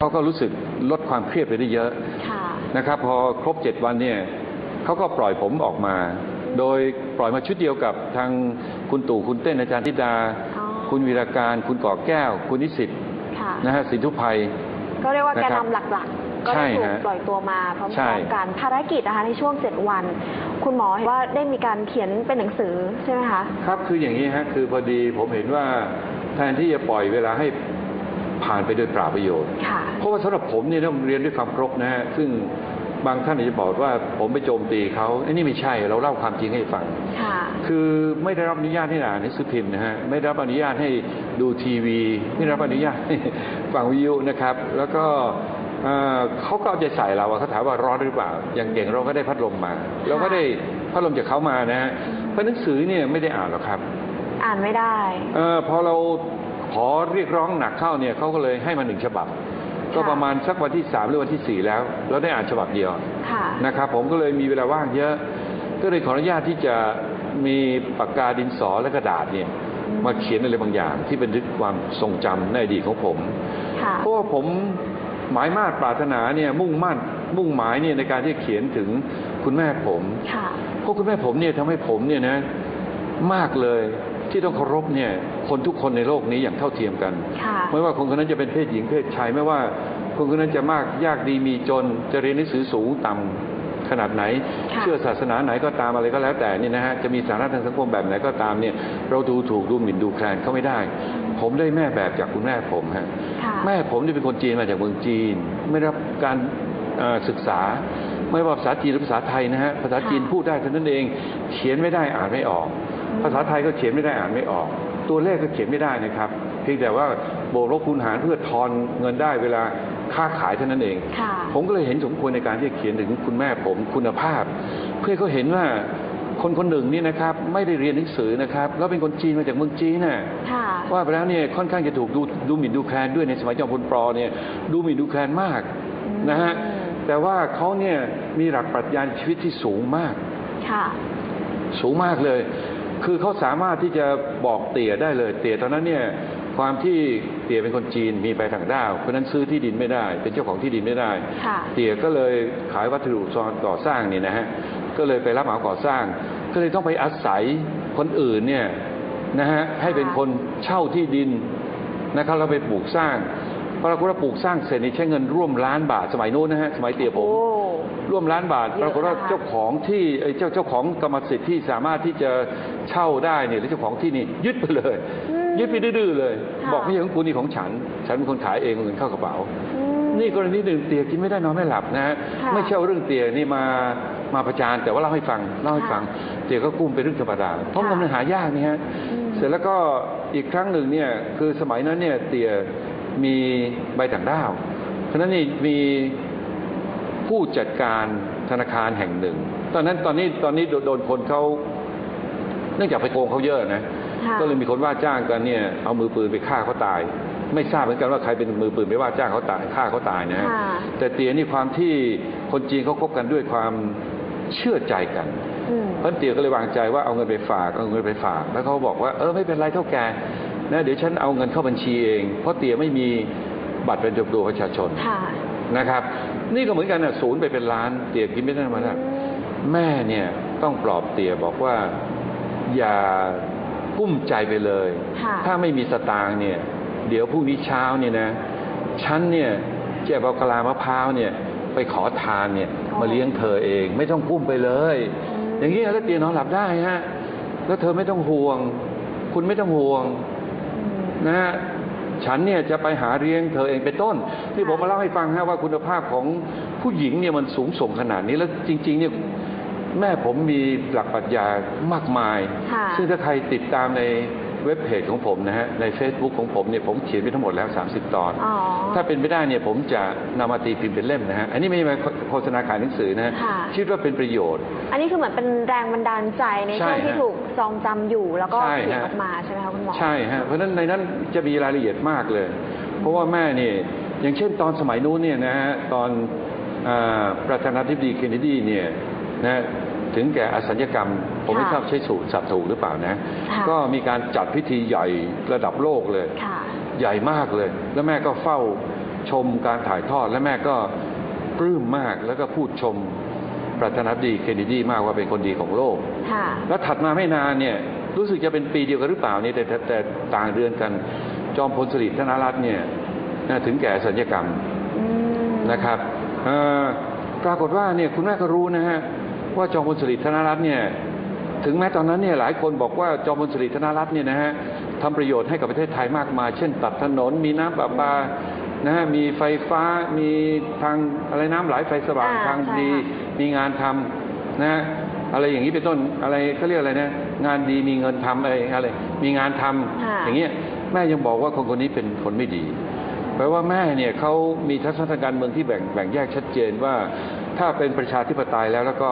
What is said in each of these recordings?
เขาก็รู้สึกลดความเครียดไปได้เยอะค่ะนะครับ พอครบ7วันเนี่ยเขาก็ปล่อยผมออกมา โดยปล่อยมาชุดเดียวกับทางคุณตู่คุณเต้นอาจารย์ธิดาอ๋อคุณวีรการ คุณก่อแก้ว คุณนิสิตค่ะนะฮะสินทุภัยก็เรียกว่าแกนะครับนำหลักๆ ก็ใช่ได้ถูกฮะปล่อยตัวมาพร้ใช่อมๆกันภารกิจนะคะในช่วง7วัน คุณหมอเห็นว่าได้มีการเขียนเป็นหนังสือใช่ไหมคะ ครับคืออย่างนี้ฮะคือพอดีผมเห็นว่าแทนที่จะปล่อยเวลาให้ ผ่านไปโดยเปล่าประโยชน์ค่ะเพราะว่าสำหรับผมเนี่ยต้องเรียนด้วยความเคารพนะฮะซึ่งบางท่านอาจจะบอกว่าผมไปโจมตีเขาไอ้นี่ไม่ใช่เราเล่าความจริงให้ฟังค่ะคือไม่ได้รับอนุญาตให้อ่านหนังสือพิมพ์นะฮะไม่ได้รับอนุญาตให้ดูทีวี ไม่ได้รับอนุญาตให้ฟังวิทยุนะครับ แล้วก็เอ่อเขาก็เอาใจใส่เราอะเขาถามว่าร้อนหรือเปล่า อย่างเก่งเราก็ได้พัดลมมา เราก็ได้พัดลมจากเขามานะฮะเพราะหนังสือเนี่ยไม่ได้อ่านหรอกครับ อ่านไม่ได้เออพอเรา ขอเรียกร้องหนักเข้าเนี่ยเขาก็เลยให้มาหนึ่งฉบับ ก็ประมาณสักวันที่สามหรือวันที่สี่แล้วเราได้อ่านฉบับเดียวค่ะนะครับ ผมก็เลยมีเวลาว่างเยอะ ก็เลยขออนุญาตที่จะมีปากกาดินสอและกระดาษเนี่ยอืมมาเขียนอะไรบางอย่าง ที่บันทึกความทรงจำในอดีตของผมค่ะเพราะว่าผมหมายมาตรปรารถนาเนี่ยมุ่งมั่นมุ่งหมายเนี่ยในการที่จะเขียนถึงคุณแม่ผมค่ะเพราะคุณแม่ผมเนี่ยทำให้ผมเนี่ยนะมากเลย ที่ต้องเคารพเนี่ยคนทุกคนในโลกนี้อย่างเท่าเทียมกันค่ะไม่ว่าคนคนนั้นจะเป็นเพศหญิงเพศชายไม่ว่าคนคนนั้นจะมากยากดีมีจนจะเรียนหนังสือสูงต่ำขนาดไหนค่ะเชื่อศาสนาไหนก็ตามอะไรก็แล้วแต่นี่นะฮะจะมีฐานะทางสังคมแบบไหนก็ตามเนี่ยเราดูถูกดูหมิ่นดูแคลนเขาไม่ได้ ผมได้แม่แบบจากคุณแม่ผมฮะค่ะแม่ผมนี่เป็นคนจีนมาจากเมืองจีน ไม่ได้รับการเอ่อศึกษาไม่ว่าภาษาจีนหรือภาษาไทยนะฮะภาษาจีนค่ะพูดได้เท่านั้นเอง เขียนไม่ได้อ่านไม่ออก ภาษาไทยก็เขียนไม่ได้อ่านไม่ออก ตัวเลขก็เขียนไม่ได้นะครับ เพียงแต่ว่าโบวกลบคูณหารเพื่อทอนเงินได้เวลาค้าขายเท่านั้นเองค่ะผมก็เลยเห็นสมควรในการที่จะเขียนถึงคุณแม่ผมคุณภาพ เพื่อให้เขาเห็นว่าคนคนหนึ่งนี่นะครับไม่ได้เรียนหนังสือนะครับแล้วเป็นคนจีนมาจากเมืองจีนน่ะค่ะว่าไปแล้วเนี่ยค่อนข้างจะถูกดูดูหมิ่นดูแคลนด้วยในสมัยจอมพลปลอเนี่ยดูหมิ่นดูแคลนมากอืมนะฮะแต่ว่าเขาเนี่ยมีหลักปรัชญาชีวิตที่สูงมากค่ะสูงมากเลย คือเขาสามารถที่จะบอกเตี่ยได้เลย เตี่ยตอนนั้นเนี่ยความที่เตี่ยเป็นคนจีนมีไปต่างด้าวเพราะฉะนั้นซื้อที่ดินไม่ได้ เป็นเจ้าของที่ดินไม่ได้ค่ะเตี่ยก็เลยขายวัสดุก่อสร้างเนี่ยนะฮะก็เลยไปรับเหมาก่อสร้าง ก็เลยต้องไปอาศัยคนอื่นเนี่ยนะฮะให้เป็นคนเช่าที่ดินนะครับแล้วไปปลูกสร้าง ปรากฏว่าปลูกสร้างเสร็จนี่ใช้เงินร่วมล้านบาทสมัยโน้นนะฮะสมัยเตี่ยผมโอ้ร่วมล้านบาทเยอะปรากฏว่านะคะเจ้าของที่เอ้ยเจ้าเจ้าของกรรมสิทธิ์ที่สามารถที่จะเช่าได้เนี่ยหรือเจ้าของที่นี่ยึดไปเลยอืมยึดไปดื้อๆเลยค่ะบอกไม่ใช่ของคุณนี่ของฉัน ฉันเป็นคนขายเองเอาเงินเข้ากระเป๋าอืมนี่กรณีหนึ่งเตียกินไม่ได้นอนไม่หลับนะฮะค่ะไม่ใช่เอาเรื่องเตียนี่มามาประจานแต่ว่าเล่าให้ฟังเล่าให้ฟัง เตียก็กุ้มเป็นเรื่องธรรมดาเพราะค่ะมันหายากนี่ฮะอืมเสร็จแล้วก็อีกครั้งหนึ่งเนี่ยคือสมัยนั้นเนี่ยเตีย มีใบต่างด้าวฉะนั้นนี่มีผู้จัดการธนาคารแห่งหนึ่ง ตอนนั้นตอนนี้ตอนนี้โดนโดนคนเขาเนื่องจากไปโกงเขาเยอะนะค่ะก็เลยมีคนว่าจ้างกันเนี่ยเอามือปืนไปฆ่าเขาตาย ไม่ทราบเหมือนกันว่าใครเป็นมือปืนไปว่าจ้างเขาตายฆ่าเขาตายนะฮะค่ะแต่เตียนี่ความที่คนจีนเขาคบกันด้วยความเชื่อใจกันอืมเพราะเตียก็เลยวางใจว่าเอาเงินไปฝากเอาเงินไปฝาก แล้วเขาบอกว่าเออไม่เป็นไรเท่าแก นะเดี๋ยวฉันเอาเงินเข้าบัญชีเอง เพราะเตียไม่มีบัตรเป็นตัวประชาชนค่ะนะครับ นี่ก็เหมือนกันนะศูนย์ไปเป็นล้านเตียกินไม่ได้มาแล้วอืมแม่เนี่ยต้องปลอบเตียบอกว่าอย่ากุ้มใจไปเลยค่ะถ้าไม่มีสตางค์เนี่ย เดี๋ยวพรุ่งนี้เช้าเนี่ยนะฉันเนี่ยจะเอากะลามะพร้าวเนี่ยไปขอทานเนี่ยอ๋อมาเลี้ยงเธอเอง ไม่ต้องกุ้มไปเลยอืมอย่างนี้แล้วเตียนอนหลับได้ฮะแล้วเธอไม่ต้องห่วง คุณไม่ต้องห่วงอืม นะฮะฉันเนี่ยจะไปหาเลี้ยงเธอเองเป็นต้น ที่ผมมาเล่าให้ฟังฮะว่าคุณภาพของผู้หญิงเนี่ยมันสูงส่งขนาดนี้แล้วจริง ๆ เนี่ยแม่ผมมีหลักปรัชญามากมายค่ะซึ่งถ้าใครติดตามใน เว็บเพจของผมนะฮะใน Facebook ของผมเนี่ยผมเขียนไปทั้งหมดแล้ว 30 ตอน อ๋อ ถ้าเป็นไปได้เนี่ยผมจะนำมาตีพิมพ์เป็นเล่มนะฮะอันนี้ไม่ใช่มาโฆษณาขายหนังสือนะฮะค่ะ คิดว่าเป็นประโยชน์ อันนี้คือเหมือนเป็นแรงบันดาลใจในใช่ช่วงที่ฮะถูกจองจำอยู่แล้วก็ใช่เขียนฮะ ออกมาใช่ไหมคะคุณหมอ ใช่ฮะเพราะฉะนั้นในนั้นจะมีรายละเอียดมากเลย เพราะว่าแม่เนี่ยอย่างเช่นตอนสมัยนู้นเนี่ยนะฮะตอนอาประธานาธิบดีเคนเนดีเนี่ยนะ ถึงแก่อสัญญกรรม ผมไม่ค่ะทราบใช้สูตรสับถูกหรือเปล่านะค่ะก็มีการจัดพิธีใหญ่ระดับโลกเลยค่ะใหญ่มากเลย แล้วแม่ก็เฝ้าชมการถ่ายทอด และแม่ก็ปลื้มมากแล้วก็พูดชมประธานาธิบดีเคนเนดีมากว่าเป็นคนดีของโลกค่ะแล้วถัดมาไม่นานเนี่ยรู้สึกจะเป็นปีเดียวกันหรือเปล่านี่แต่แต่แต่ต่างเดือนกันจอมพลสฤษดิ์ธนรัตน์เนี่ยนะถึงแก่สัญญกรรมอืมนะครับเอ่อปรากฏว่าเนี่ยคุณแม่ก็รู้นะฮะ ว่าจอมพลสฤษดิ์ธนรัตน์เนี่ยถึงแม้ตอนนั้นเนี่ยหลายคนบอกว่าจอมพลสฤษดิ์ธนรัตน์เนี่ยนะฮะทำประโยชน์ให้กับประเทศไทยมากมาย เช่น ตัดถนนมีน้ำประปานะฮะมีไฟฟ้ามีทางอะไรน้ำไหลไฟสว่างอ่าทางใช่ดีค่ะมีงานทำนะฮะอะไรอย่างนี้เป็นต้นอะไรเขาเรียกอะไรนะงานดีมีเงินทำอะไรอะไรมีงานทำค่ะอย่างเงี้ยแม่ยังบอกว่าคนคนนี้เป็นคนไม่ดีแปลว่าแม่เนี่ยเขามีทัศนคติการเมืองที่แบ่งแบ่งแยกชัดเจนว่า ถ้าเป็นประชาธิปไตยแล้วแล้วก็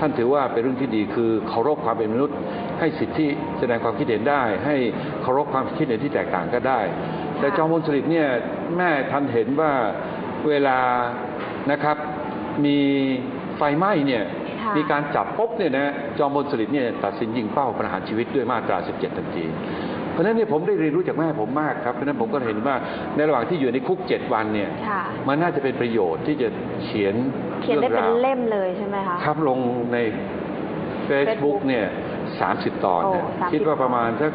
ท่านถือว่าเป็นเรื่องที่ดีคือเคารพความเป็นมนุษย์ ให้สิทธิแสดงความคิดเห็นได้ ให้เคารพความคิดเห็นที่แตกต่างก็ได้ แต่จอมพลสฤษดิ์เนี่ยแม่ทันเห็นว่าเวลานะครับมีไฟไหม้เนี่ยค่ะมีการจับปุ๊บเนี่ยนะจอมพลสฤษดิ์เนี่ยตัดสินยิงเป้าประหารชีวิตด้วยมาตรา 17 ทันที เพราะฉะนั้นเนี่ยผมได้เรียนรู้จากแม่ผมมากครับเพราะฉะนั้นผมก็เห็นว่าในระหว่างที่อยู่ในคุกเจ็ดวันเนี่ยค่ะมันน่าจะเป็นประโยชน์ที่จะเขียนเขียนได้เป็นรื่องราวเล่มเลยใช่ไหมคะครับลงใน Facebook Facebook เนี่ยสามสิบตอนนะโอ้30คิดว่าประมาณสัก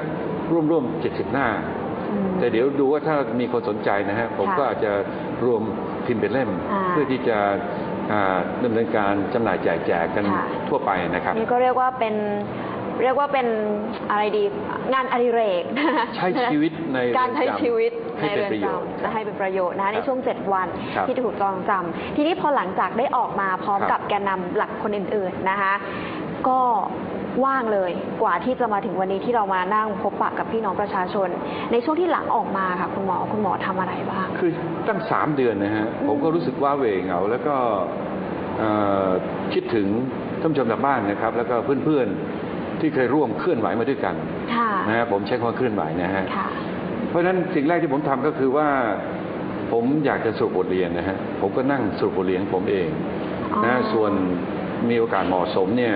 ร่วมๆเจ็ดสิบหน้าอืมแต่เดี๋ยวดูว่าถ้ามีคนสนใจนะฮะผมค่ะก็อาจจะรวมพิมพ์เป็นเล่มอ่าเพื่อที่จะอ่าดำเนินการจำหน่ายแจกแจกกันค่ะทั่วไปนะครับนี่ก็เรียกว่าเป็น เรียกว่าเป็นอะไรดีงานอดิเรกใช้ชีวิตในการใช้เรือนจำชีวิตให้ในเป็นเรือนประโยชน์จำจะให้เป็นประโยชน์นะคะในครับช่วง 7 วันครับที่ถูกจองจำทีนี้พอหลังจากได้ออกมาพร้อมครับกับแกนนำหลักคนอื่นๆนะคะ ก็ว่างเลยกว่าที่จะมาถึงวันนี้ที่เรามานั่งพบปะกับพี่น้องประชาชน ในช่วงที่หลังออกมาค่ะ คุณหมอคุณหมอทำอะไรบ้าง คือตั้งสามเดือนนะฮะอืมผมก็รู้สึกว่าเหวเหงา แล้วก็เอ่อคิดถึงท่านผู้ชมทางบ้านนะครับ แล้วก็เพื่อนๆ ที่เคยร่วมเคลื่อนไหวมาด้วยกันค่ะนะฮะผมใช้คำว่าเคลื่อนไหวนะฮะค่ะเพราะฉะนั้นสิ่งแรกที่ผมทำก็คือว่า ผมอยากจะสรุปบทเรียนนะฮะผมก็นั่งสรุปบทเรียนของผมเองนะฮะอ๋อส่วนมีโอกาสเหมาะสมเนี่ย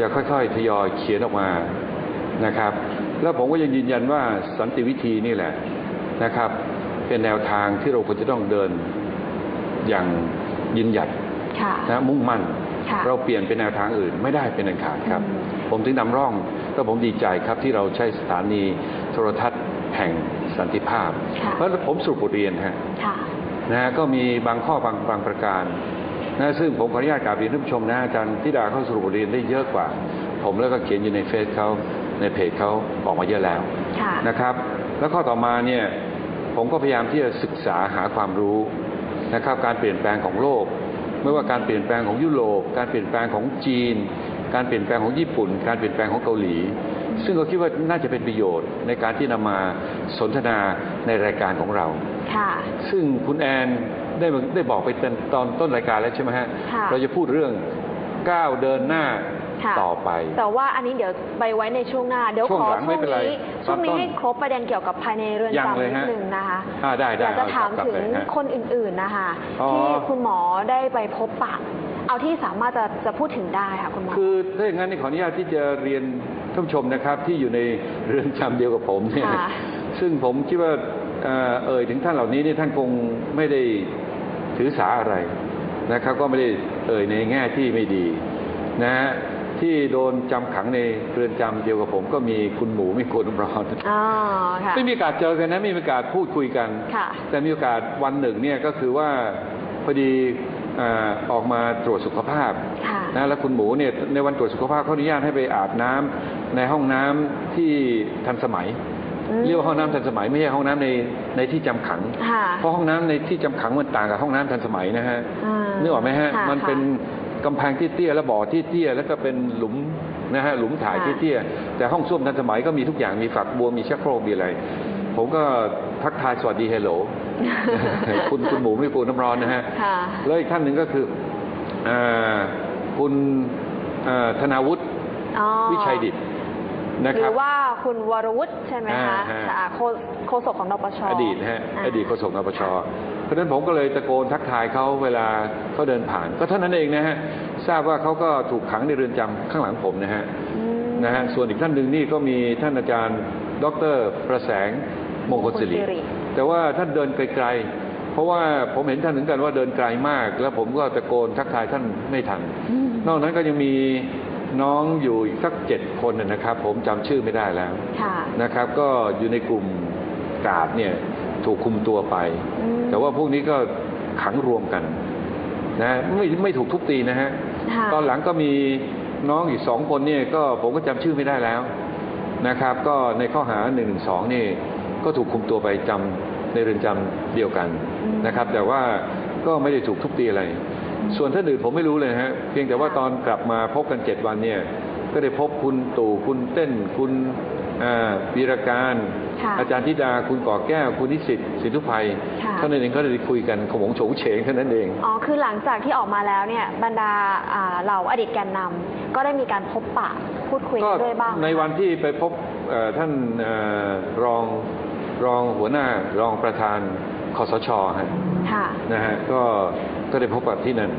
จะค่อยๆทยอยเขียนออกมานะครับ แล้วผมก็ยังยืนยันว่าสันติวิธีนี่แหละนะครับ เป็นแนวทางที่เราควรจะต้องเดินอย่างยืนหยัดค่ะนะมุ่งมั่นค่ะ เราเปลี่ยนเป็นแนวทางอื่นไม่ได้เป็นอันขาดครับอืมผมถึงนำร่องแล้วผมดีใจครับที่เราใช้สถานีโทรทัศน์แห่งสันติภาพค่ะเพราะผมสรุปบทเรียนฮะค่ะนะฮะก็มีบางข้อบางบางประการนะซึ่งผมขออนุญาตกราบเรียนท่านผู้ชมนะอาจารย์ธิดาเขาสรุปบทเรียนได้เยอะกว่า ผมแล้วก็เขียนอยู่ในเฟซเขาในเพจเขาบอกมาเยอะแล้วค่ะนะครับ แล้วข้อต่อมาเนี่ยผมก็พยายามที่จะศึกษาหาความรู้นะครับ การเปลี่ยนแปลงของโลก ไม่ว่าการเปลี่ยนแปลงของยุโรป การเปลี่ยนแปลงของจีน การเปลี่ยนแปลงของญี่ปุ่น การเปลี่ยนแปลงของเกาหลี ซึ่งก็คิดว่าน่าจะเป็นประโยชน์ในการที่นำมาสนทนาในรายการของเราค่ะซึ่งคุณแอนได้ได้บอกไปตอนตอนต้นรายการแล้วใช่ไหมฮะค่ะเราจะพูดเรื่องก้าวเดินหน้า ค่ะต่อไป แต่ว่าอันนี้เดี๋ยวไปไว้ในช่วงหน้า เดี๋ยวช่วงขอหลังช่ไม่วงเป็นไรนี้ช่วงนี้ตอนต้นให้ครบประเด็นเกี่ยวกับภายในเรือนยังจำเลยนิดฮะนึงนะคะอ่าได้ได้อยากจะเอาถามกลับถึงเลยฮะคนอื่นๆนะคะอ๋อ ที่คุณหมอได้ไปพบปะ เอาที่สามารถจะจะพูดถึงได้ค่ะคุณหมอ คือถ้าอย่างนั้นนี่ขออนุญาตที่จะเรียนท่านผู้ชมนะครับ ที่อยู่ในเรือนจำเดียวกับผมเนี่ยค่ะ ซึ่งผมคิดว่าเอ่อเอ่ยถึงท่านเหล่านี้นี่ท่านคงไม่ได้ถือสาอะไรนะครับ ก็ไม่ได้เอ่ยในแง่ที่ไม่ดีนะฮะ ที่โดนจำขังในเรือนจำเดียวกับผมก็มีคุณหมูมีคุณร้อน อ๋อค่ะ ไม่มีโอกาสเจอกันนะไม่มีโอกาสพูดคุยกัน ค่ะแต่มีโอกาสวันหนึ่งเนี่ยก็คือว่าพอดีเอ่อออกมาตรวจสุขภาพค่ะนะแล้วคุณหมูเนี่ยในวันตรวจสุขภาพเขาอนุญาตให้ไปอาบน้ำในห้องน้ำที่ทันสมัย อืม เรียกว่าห้องน้ำทันสมัยไม่ใช่ห้องน้ำในในที่จำขัง ค่ะ เพราะห้องน้ำในที่จำขังมันต่างกับห้องน้ำทันสมัยนะฮะอ่านึกออกไหมฮะ ค่ะมันเป็น กำแพงที่เตี้ยและบ่อที่เตี้ยแล้วก็เป็นหลุมนะฮะหลุมถ่ายค่ะที่เตี้ยแต่ห้องส้วมทันสมัยก็มีทุกอย่างมีฝักบัวมีชักโครกมีอะไร ผมก็ทักทายสวัสดีเฮลโหลคุณคุณหมูไม่ปูน้ำร้อนนะฮะค่ะแล้วอีกท่านหนึ่งก็คืออ่าคุณอ่าธนาวุฒิอ๋อวิชัยดิตนะหครืรับอว่าคุณวรวุฒิใช่ไหมคะอ่าฮะค่ะโฆโฆษกของนปชอดีตนะฮะาอดีตโฆษกนปชเพราะฉะนั้นผมก็เลยตะโกนทักทายเขาเวลาเขาเดินผ่าน ก็เท่านั้นเองนะฮะทราบว่าเขาก็ถูกขังในเรือนจำข้างหลังผมนะฮะอืมนะฮะส่วนอีกท่านหนึ่งนี่ก็มีท่านอาจารย์ ดร ประแสงมงคลสิริมงคลสิริแต่ว่าท่านเดินไกลๆ เพราะว่าผมเห็นท่านถึงกันว่าเดินไกลมาก แล้วผมก็ตะโกนทักทายท่านไม่ทันอืมนอกนั้นก็ยังมีน้องอยู่อีกสักเจ็ดคนนะนะครับ ผมจำชื่อไม่ได้แล้วค่ะนะครับ ก็อยู่ในกลุ่มกาดเนี่ย ถูกคุมตัวไปอืมแต่ว่าพวกนี้ก็ขังรวมกันนะไม่ไม่ถูกทุบตีนะฮะค่ะตอนหลังก็มีน้องอีกสองคนเนี่ยก็ผมก็จำชื่อไม่ได้แล้วนะครับ ก็ในข้อหาหนึ่งสองนี่ก็ถูกคุมตัวไปจำในเรือนจำเดียวกันอืมนะครับ แต่ว่าก็ไม่ได้ถูกทุบตีอะไร ส่วนท่านอื่นผมไม่รู้เลยนะฮะเพียงแต่ว่าตอนกลับมาพบกันเจ็ดวันเนี่ย ก็ได้พบคุณตู่คุณเต้นคุณอ่า วีรการค่ะอาจารย์ธิดาคุณก่อแก้วคุณนิสิตสิทธุภัยค่ะเท่านั้นเองก็ได้คุยกันขมงโฉงเฉงเท่านั้นเองอ๋อคือหลังจากที่ออกมาแล้วเนี่ยบรรดาอ่าเหล่าอดีตแกนนำก็ได้มีการพบปะพูดคุยก็กันด้วยบ้างไหมในวันที่ไปพบเอ่อท่านเอ่อรองรองหัวหน้ารองประธานคอสชฮะค่ะนะฮะก็ก็ได้พบกับที่นั่น